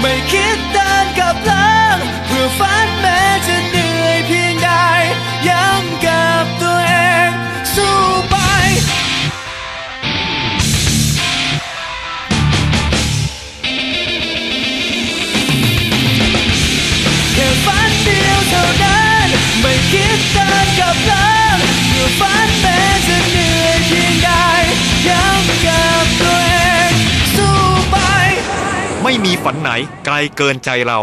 ไม่คิดเดินกลับหลังเพื่อฝันแม้จะเหนื่อยเพียงใดย้ำกับตัวเองสู้ไป แค่ฝันเดียวเท่านั้น ไม่คิดเดินกลับหลัง ไม่มีฝันไหนไกลเกินใจเรา